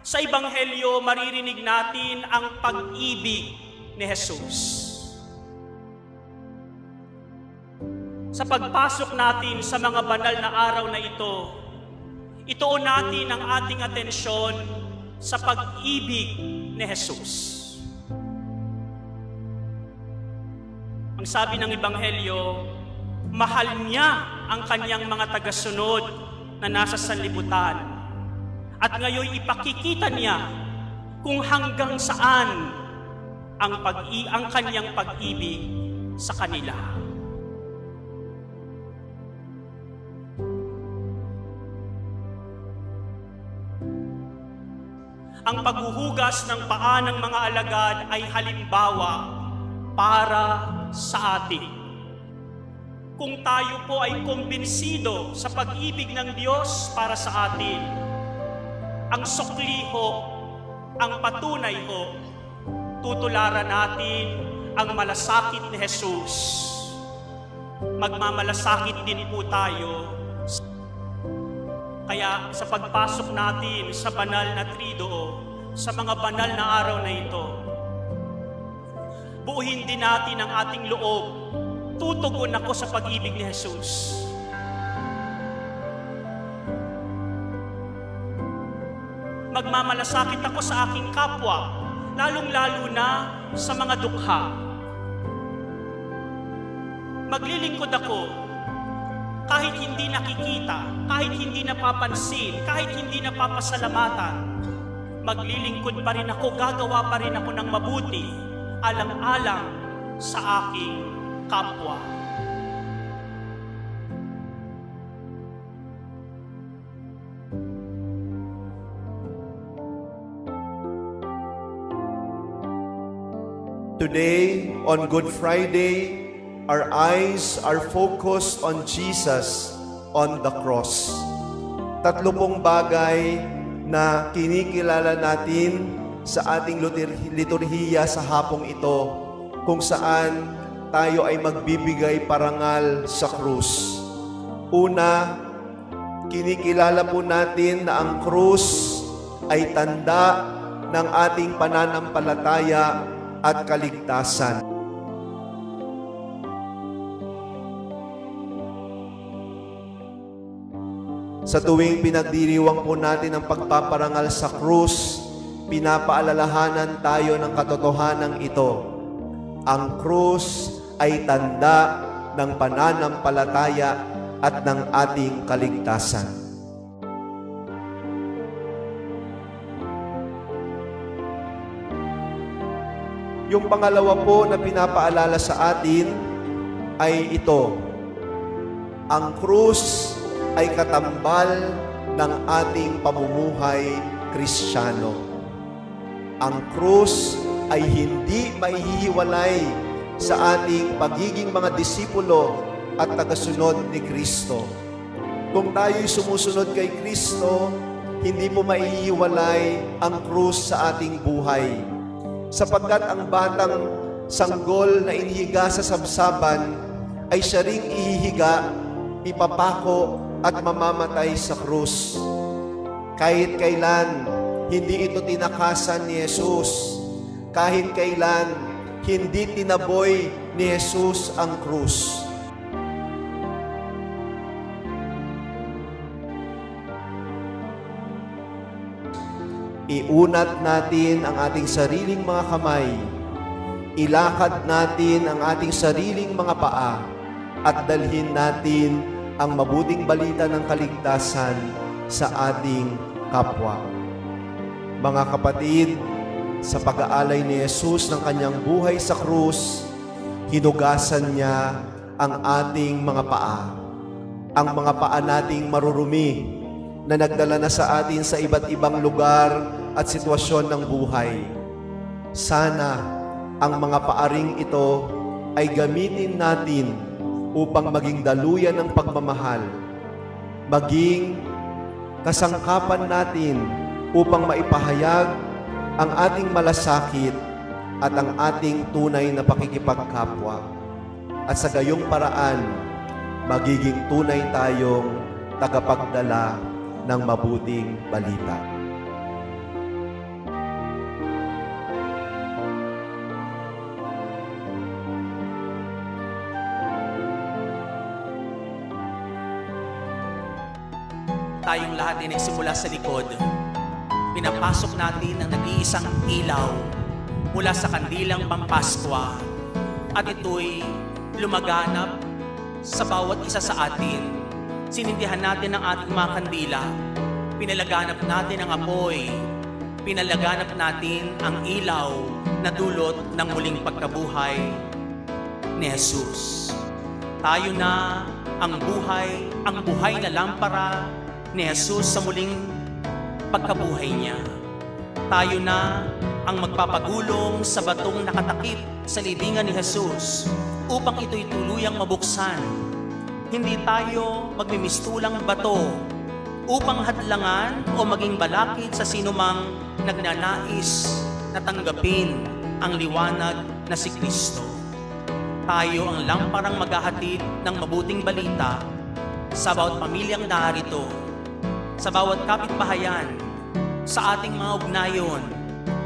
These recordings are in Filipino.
Sa Ebanghelyo, maririnig natin ang pag-ibig ni Jesus. Sa pagpasok natin sa mga banal na araw na ito, ituon natin ang ating atensyon sa pag-ibig ni Jesus. Ang sabi ng Ebanghelyo, mahal niya ang kanyang mga tagasunod na nasa sanlibutan. At ngayon ipakikita niya kung hanggang saan ang, pag ang kanyang pag-ibig sa kanila. Ang paghuhugas ng paa ng mga alagad ay halimbawa para sa atin. Kung tayo po ay kumbinsido sa pag-ibig ng Diyos para sa atin, ang sukli ho, ang patunay ho, tutularan natin ang malasakit ni Jesus. Magmamalasakit din po tayo kaya sa pagpasok natin sa banal na trido, sa mga banal na araw na ito, buuhin din natin ang ating loob. Tutugon ako sa pag-ibig ni Jesus. Magmamalasakit ako sa aking kapwa, lalong-lalo na sa mga dukha. Maglilingkod ako kahit hindi nakikita, kahit hindi napapansin, kahit hindi napapasalamatan, maglilingkod pa rin ako, gagawa pa rin ako ng mabuti, alang-alang sa aking kapwa. Today, on Good Friday, our eyes are focused on Jesus on the cross. Tatlo pong bagay na kinikilala natin sa ating liturhiya sa hapong ito kung saan tayo ay magbibigay parangal sa krus. Una, kinikilala po natin na ang krus ay tanda ng ating pananampalataya at kaligtasan. Sa tuwing pinagdiriwang po natin ang pagpaparangal sa krus, pinapaalalahanan tayo ng katotohanan ito. Ang krus ay tanda ng pananampalataya at ng ating kaligtasan. Yung pangalawa po na pinapaalala sa atin ay ito. Ang krus ay katambal ng ating pamumuhay kristyano. Ang krus ay hindi maihiwalay sa ating pagiging mga disipulo at tagasunod ni Kristo. Kung tayo'y sumusunod kay Kristo, hindi po maihiwalay ang krus sa ating buhay sapagkat ang batang sanggol na inihiga sa sabsaban ay siya ring ihihiga, ipapako at mamamatay sa krus. Kahit kailan, hindi ito tinakasan ni Jesus. Kahit kailan, hindi tinaboy ni Jesus ang krus. Iunat natin ang ating sariling mga kamay. Ilakad natin ang ating sariling mga paa at dalhin natin ang mabuting balita ng kaligtasan sa ating kapwa. Mga kapatid, sa pag-aalay ni Jesus ng kanyang buhay sa krus, hinugasan niya ang ating mga paa. Ang mga paa nating marurumi na nagdala na sa atin sa iba't ibang lugar at sitwasyon ng buhay. Sana ang mga paaring ito ay gamitin natin upang maging daluyan ng pagmamahal, maging kasangkapan natin upang maipahayag ang ating malasakit at ang ating tunay na pakikipagkapwa. At sa gayong paraan, magiging tunay tayong tagapagdala ng mabuting balita. Tayong lahat ay nagsimula sa likod, pinapasok natin ang nag-iisang ilaw mula sa kandilang pampaskwa at ito'y lumaganap sa bawat isa sa atin. Sinindihan natin ang ating mga kandila, pinalaganap natin ang apoy, pinalaganap natin ang ilaw na dulot ng muling pagkabuhay ni Jesus. Tayo na ang buhay, ang buhay na lampara ni Jesus sa muling pagkabuhay niya. Tayo na ang magpapagulong sa batong nakatakip sa libingan ni Jesus upang ito'y tuluyang mabuksan. Hindi tayo magmimistulang bato upang hadlangan o maging balakid sa sinumang nagnanais na tanggapin ang liwanag na si Kristo. Tayo ang lamparang maghahatid ng mabuting balita sa bawat pamilyang narito, sa bawat kapitbahayan, sa ating mga ugnayon,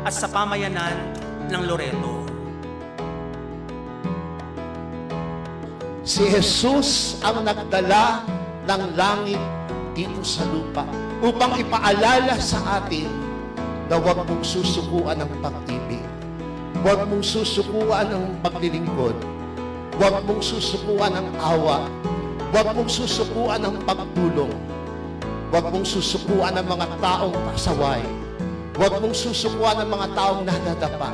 at sa pamayanan ng Loreto. Si Jesus ang nagdala ng langit dito sa lupa upang ipaalala sa atin na huwag mong susukuan ang pag-ibig. Huwag mong susukuan ang paglilingkod. Huwag mong susukuan ang awa. Huwag mong susukuan ang pagtulong. Huwag mong susukuan ang mga taong pasaway. Huwag mong susukuan ang mga taong nadadapa.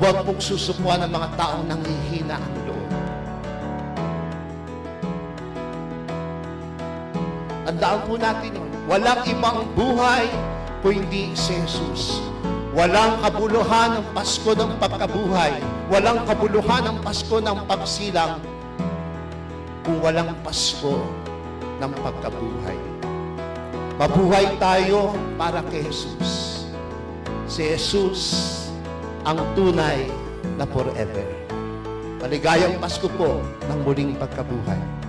Huwag mong susukuan ang mga taong nanghihina ang loob. Tandaan po natin. Walang ibang buhay kung hindi si Jesus. Walang kabuluhan ng Pasko ng pagkabuhay. Walang kabuluhan ng Pasko ng pagsilang kung walang Pasko ng pagkabuhay. Mabuhay tayo para kay Jesus. Si Jesus ang tunay na forever. Maligayang Pasko po ng muling pagkabuhay.